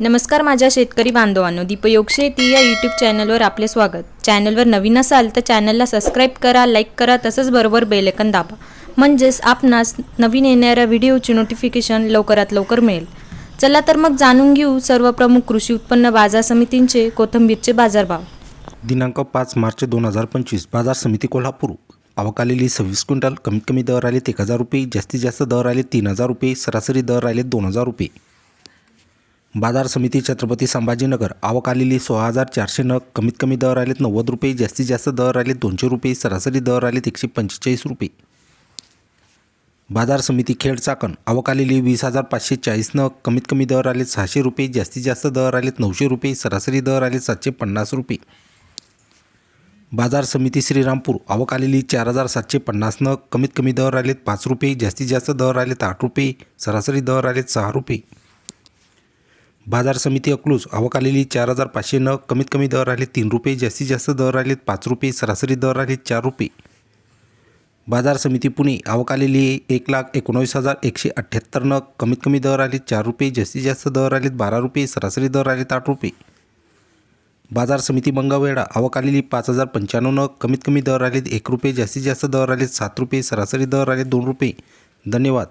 नमस्कार माझ्या शेतकरी बांधवांनो दीपयोग शेती या यूट्यूब चॅनलवर आपले स्वागत. चॅनलवर नवीन असाल तर चॅनलला सबस्क्राईब करा लाईक करा तसंच बरोबर बेलेकन दाबा. म्हणजेच आपणास नवीन येणाऱ्या व्हिडिओची नोटिफिकेशन लवकरात लवकर मिळेल. चला तर मग जाणून घेऊ सर्व प्रमुख कृषी उत्पन्न बाजार समितींचे कोथंबीरचे बाजारभाव. दिनांक पाच मार्च दोन हजार पंचवीस बाजार समिती कोल्हापूर. आवक आलेली सव्वीस क्विंटल कमीत कमी दर आले एक हजार रुपये जास्तीत जास्त दर आले तीन हजार रुपये सरासरी दर आले दोन हजार रुपये. बाजार समिती छत्रपती संभाजीनगर आवक आलेली सोळा हजार चारशे नग कमीत कमी दर आलेत नव्वद रुपये जास्तीत जास्त दर आले दोनशे रुपये सरासरी दर आलेत एकशे पंचेचाळीस रुपये. बाजार समिती खेड चाकण आवक आलेली वीस हजार पाचशे चाळीस नग कमीत कमी दर आलेत सहाशे रुपये जास्तीत जास्त दर आलेत नऊशे रुपये सरासरी दर आले सातशे पन्नास रुपये. बाजार समिती श्रीरामपूर आवक आलेली चार हजार सातशे पन्नास नग कमीत कमी दर आलेत पाच रुपये जास्तीत जास्त दर आलेत आठ रुपये सरासरी दर आलेत सहा रुपये. बाजार समिती अकलूज. आवक आलेली चार हजार पाचशे नग कमीत कमी दर आले तीन रुपये. जास्तीत जास्त दर आलेत पाच रुपये. सरासरी दर आलेत चार रुपये. बाजार समिती पुणे. आवक आलेली एक लाख एकोणावीस हजार एकशे अठ्ठ्याहत्तर नग कमीत कमी दर आले चार रुपये. जास्तीत जास्त दर आलेत बारा रुपये. सरासरी दर आलेत आठ रुपये. बाजार समिती मंगळवेढा. आवक आलेली पाच हजार पंच्याण्णव नग कमीत कमी दर आलेत एक रुपये. जास्तीत जास्त दर आलेत सात रुपये. सरासरी दर आले दोन रुपये. धन्यवाद.